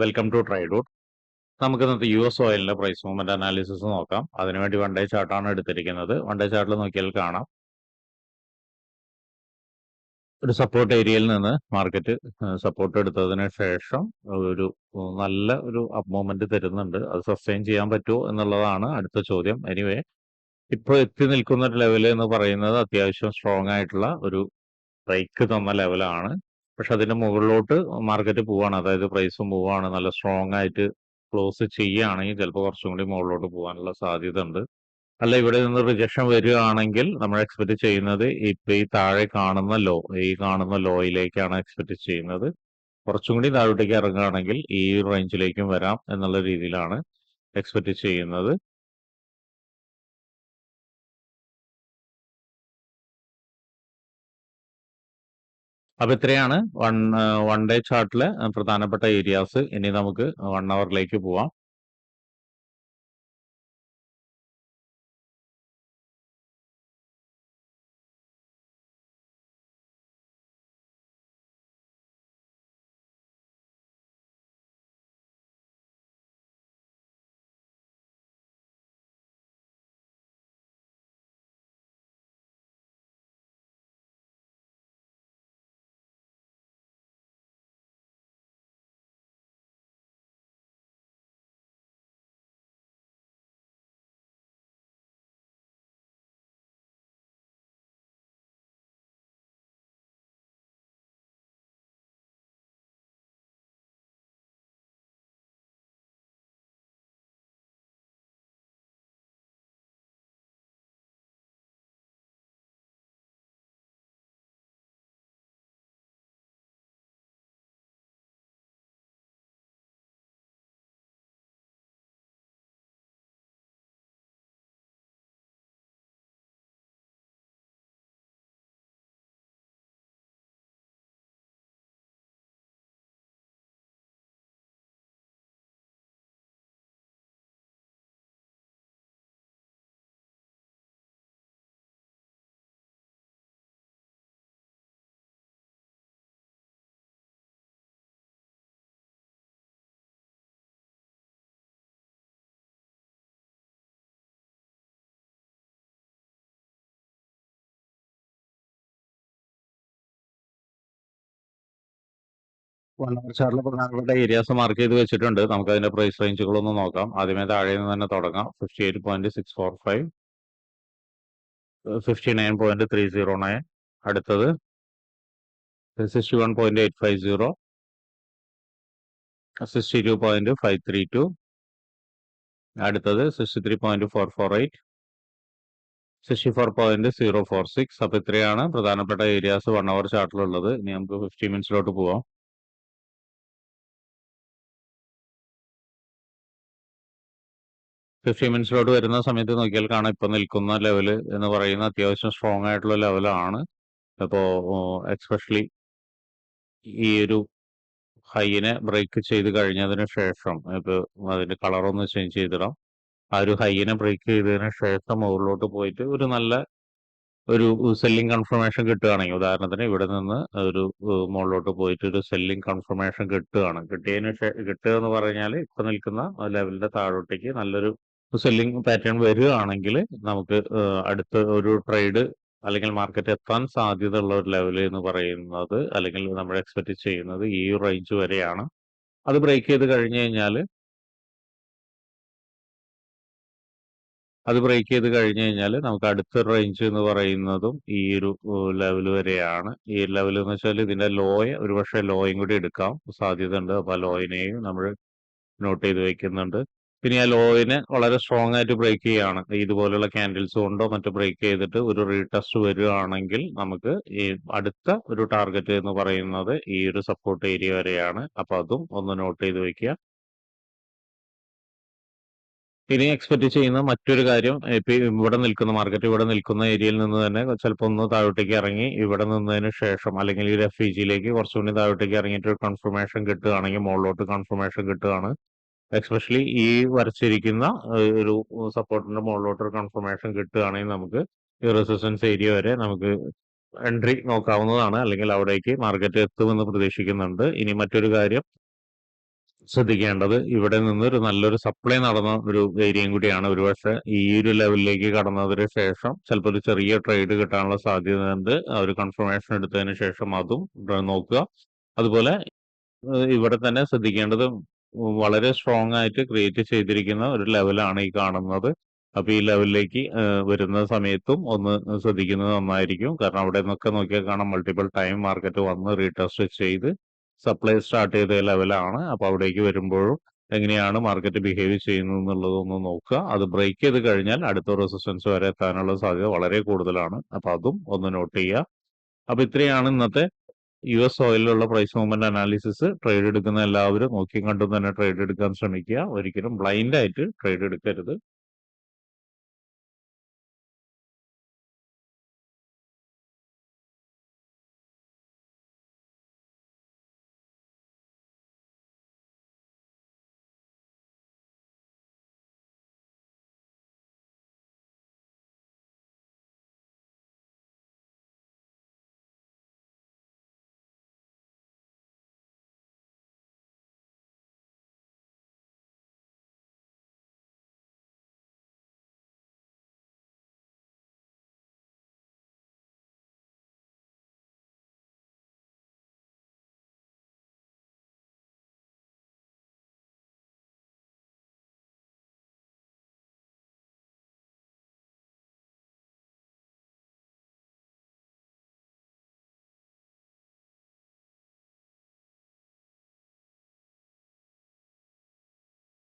Welcome to ട്രൈഡൂട്ട് നമുക്ക് ഇന്നത്തെ യു എസ് ഓയിലിന്റെ പ്രൈസ് മൂവ്മെന്റ് അനാലിസിസ് നോക്കാം. അതിനുവേണ്ടി വൺ ഡേ ചാർട്ടാണ് എടുത്തിരിക്കുന്നത്. വൺ ഡേ ചാർട്ടിൽ നോക്കിയാൽ കാണാം. ഒരു സപ്പോർട്ട് ഏരിയയിൽ നിന്ന് മാർക്കറ്റ് സപ്പോർട്ട് എടുത്തതിന് ശേഷം ഒരു നല്ല ഒരു അപ് മൂവ്മെന്റ് തരുന്നുണ്ട്. അത് സസ്റ്റെയിൻ ചെയ്യാൻ പറ്റുമോ എന്നുള്ളതാണ് അടുത്ത ചോദ്യം. എനിവേ ഇപ്പോൾ എത്തി നിൽക്കുന്ന ഒരു ലെവൽ എന്ന് പറയുന്നത് അത്യാവശ്യം സ്ട്രോങ് ആയിട്ടുള്ള ഒരു ബ്രേക്ക് തന്ന ലെവലാണ് പക്ഷെ അതിന്റെ മുകളിലോട്ട് മാർക്കറ്റ് പോവാണ്. അതായത് പ്രൈസും പോവാണ്. നല്ല സ്ട്രോങ് ആയിട്ട് ക്ലോസ് ചെയ്യുകയാണെങ്കിൽ ചിലപ്പോൾ കുറച്ചും കൂടി മുകളിലോട്ട് പോകാനുള്ള സാധ്യത ഉണ്ട് അല്ല ഇവിടെ നിന്ന് റിജക്ഷൻ വരികയാണെങ്കിൽ നമ്മൾ എക്സ്പെക്ട് ചെയ്യുന്നത് ഇപ്പൊ ഈ താഴെ കാണുന്ന ലോ ഈ കാണുന്ന ലോയിലേക്കാണ് എക്സ്പെക്ട് ചെയ്യുന്നത്. കുറച്ചും കൂടി താഴോട്ടേക്ക് ഇറങ്ങുകയാണെങ്കിൽ ഈ റേഞ്ചിലേക്കും വരാം എന്നുള്ള രീതിയിലാണ് എക്സ്പെക്ട് ചെയ്യുന്നത്. അപ്പൊ ഇത്രയാണ്. വൺ വൺ ഡേ ചാർട്ടിലെ പ്രധാനപ്പെട്ട ഏരിയാസ്. ഇനി നമുക്ക് വൺ അവറിലേക്ക് പോവാം. ചാർട്ടിലെ പ്രധാനപ്പെട്ട ഏരിയാസ് മാർക്ക് ചെയ്ത് വെച്ചിട്ടുണ്ട്. നമുക്ക് അതിന്റെ പ്രൈസ് റേഞ്ചുകളൊന്ന് നോക്കാം. ആദ്യമേ താഴെ നിന്ന് തന്നെ തുടങ്ങാം. Fifty eight point six four five fifty nine point three zero nine അടുത്തത് sixty one point eight five zero sixty two point five three two അടുത്തത് sixty three point four four eight sixty four point zero four six അപ്പൊ ഇത്രയാണ് പ്രധാനപ്പെട്ട areas one hour ചാർട്ടിലുള്ളത്. ഇനി നമുക്ക് fifty മിനിറ്റ്സിലോട്ട് പോവാം. Fifty മിനിറ്റ്സിലോട്ട് വരുന്ന സമയത്ത് നോക്കിയാൽ കാണാം ഇപ്പൊ നിൽക്കുന്ന ലെവൽ എന്ന് പറയുന്ന അത്യാവശ്യം സ്ട്രോങ് ആയിട്ടുള്ള ലെവലാണ്. അപ്പോ എക്സ്പെഷ്യലി ഈ ഒരു ഹൈനെ ബ്രേക്ക് ചെയ്ത് കഴിഞ്ഞതിന് ശേഷം ഇപ്പൊ അതിന്റെ കളർ ഒന്ന് ചേഞ്ച് ചെയ്തിടാം. ആ ഒരു ഹൈനെ ബ്രേക്ക് ചെയ്തതിന് ശേഷം മുകളിലോട്ട് പോയിട്ട് ഒരു നല്ല ഒരു സെല്ലിംഗ് കൺഫർമേഷൻ കിട്ടുകയാണെങ്കിൽ ഉദാഹരണത്തിന് ഇവിടെ നിന്ന് ഒരു മുകളിലോട്ട് പോയിട്ട് ഒരു സെല്ലിംഗ് കൺഫർമേഷൻ കിട്ടുകയാണ്. കിട്ടിയതിന് കിട്ടുക എന്ന് പറഞ്ഞാൽ ഇപ്പൊ നിൽക്കുന്ന ലെവലിന്റെ താഴോട്ടേക്ക് നല്ലൊരു സെല്ലിംഗ് പാറ്റേൺ വരികയാണെങ്കിൽ നമുക്ക് അടുത്ത ഒരു ട്രേഡ് അല്ലെങ്കിൽ മാർക്കറ്റ് എത്താൻ സാധ്യത ഉള്ള ഒരു ലെവൽ എന്ന് പറയുന്നത് അല്ലെങ്കിൽ നമ്മൾ എക്സ്പെക്ട് ചെയ്യുന്നത് ഈ റേഞ്ച് വരെയാണ്. അത് ബ്രേക്ക് ചെയ്ത് കഴിഞ്ഞു കഴിഞ്ഞാൽ അത് ബ്രേക്ക് ചെയ്ത് കഴിഞ്ഞു കഴിഞ്ഞാൽ നമുക്ക് അടുത്ത റേഞ്ച് എന്ന് പറയുന്നതും ഈ ഒരു ലെവൽ വരെയാണ്. ഈ ലെവൽ എന്ന് വെച്ചാൽ ഇതിന്റെ ലോയ ഒരുപക്ഷെ ലോയും കൂടി എടുക്കാം. സാധ്യത ഉണ്ട് അപ്പൊ ആ ലോയിനെയും നമ്മൾ നോട്ട് ചെയ്ത് വെക്കുന്നുണ്ട്. പിന്നെ ആ ലോയിനെ വളരെ സ്ട്രോങ് ആയിട്ട് ബ്രേക്ക് ചെയ്യുകയാണ് ഇതുപോലുള്ള ക്യാൻഡിൽസ് കൊണ്ടോ മറ്റോ ബ്രേക്ക് ചെയ്തിട്ട് ഒരു റീടെസ്റ്റ് വരികയാണെങ്കിൽ നമുക്ക് ഈ അടുത്ത ഒരു ടാർഗറ്റ് എന്ന് പറയുന്നത് ഈ ഒരു സപ്പോർട്ട് ഏരിയ വരെയാണ്. അപ്പൊ അതും ഒന്ന് നോട്ട് ചെയ്ത് വെക്കുക. ഇനി എക്സ്പെക്ട് ചെയ്യുന്ന മറ്റൊരു കാര്യം ഇവിടെ നിൽക്കുന്ന മാർക്കറ്റ് ഇവിടെ നിൽക്കുന്ന ഏരിയയിൽ നിന്ന് തന്നെ ചിലപ്പോൾ ഒന്ന് താഴോട്ടേക്ക് ഇറങ്ങി ഇവിടെ നിന്നതിന് ശേഷം അല്ലെങ്കിൽ ഈ എഫ് ഇ ജിയിലേക്ക് കുറച്ചുകൂടി താഴോട്ടേക്ക് ഇറങ്ങിയിട്ട് ഒരു കൺഫർമേഷൻ കിട്ടുകയാണെങ്കിൽ മുകളിലോട്ട് കൺഫർമേഷൻ കിട്ടുകയാണ്. എക്സ്പെഷ്യലി ഈ വരച്ചിരിക്കുന്ന ഒരു സപ്പോർട്ടിന്റെ മുകളിലോട്ട് കൺഫർമേഷൻ കിട്ടുകയാണെങ്കിൽ നമുക്ക് ഈ റെസിസ്റ്റൻസ് ഏരിയ വരെ നമുക്ക് എൻട്രി നോക്കാവുന്നതാണ്. അല്ലെങ്കിൽ അവിടേക്ക് മാർക്കറ്റ് എത്തുമെന്ന് പ്രതീക്ഷിക്കുന്നുണ്ട്. ഇനി മറ്റൊരു കാര്യം ശ്രദ്ധിക്കേണ്ടത് ഇവിടെ നിന്ന് ഒരു നല്ലൊരു സപ്ലൈ നടന്ന ഒരു ഏരിയയും കൂടിയാണ്. ഒരുപക്ഷെ ഈ ഒരു ലെവലിലേക്ക് കടന്നതിന് ശേഷം ചിലപ്പോൾ ഒരു ചെറിയ ട്രേഡ് കിട്ടാനുള്ള സാധ്യതയുണ്ട്. ഒരു കൺഫർമേഷൻ എടുത്തതിന് ശേഷം അതും നോക്കുക. അതുപോലെ ഇവിടെ തന്നെ ശ്രദ്ധിക്കേണ്ടത് വളരെ സ്ട്രോങ് ആയിട്ട് ക്രിയേറ്റ് ചെയ്തിരിക്കുന്ന ഒരു ലെവലാണ് ഈ കാണുന്നത്. അപ്പൊ ഈ ലെവലിലേക്ക് വരുന്ന സമയത്തും ഒന്ന് ശ്രദ്ധിക്കുന്നത് നന്നായിരിക്കും. കാരണം അവിടെ നിന്നൊക്കെ നോക്കിയാൽ കാണാം മൾട്ടിപ്പിൾ ടൈം മാർക്കറ്റ് വന്ന് റീടെസ്റ്റ് ചെയ്ത് സപ്ലൈ സ്റ്റാർട്ട് ചെയ്ത ലെവലാണ് അപ്പൊ അവിടേക്ക് വരുമ്പോഴും എങ്ങനെയാണ് മാർക്കറ്റ് ബിഹേവ് ചെയ്യുന്നത് എന്നുള്ളതൊന്ന് നോക്കുക. അത് ബ്രേക്ക് ചെയ്ത് കഴിഞ്ഞാൽ അടുത്ത റെസിസ്റ്റൻസ് വരെ എത്താനുള്ള സാധ്യത വളരെ കൂടുതലാണ്. അപ്പൊ അതും ഒന്ന് നോട്ട് ചെയ്യുക. അപ്പൊ ഇത്രയാണ് ഇന്നത്തെ യു എസ് ഓയിലുള്ള പ്രൈസ് മൂവ്മെന്റ് അനാലിസിസ് ട്രേഡ് എടുക്കുന്ന എല്ലാവരും നോക്കിയും കണ്ടും തന്നെ ട്രേഡ് എടുക്കാൻ ശ്രമിക്കുക. ഒരിക്കലും ബ്ലൈൻഡ് ആയിട്ട് ട്രേഡ് എടുക്കരുത്.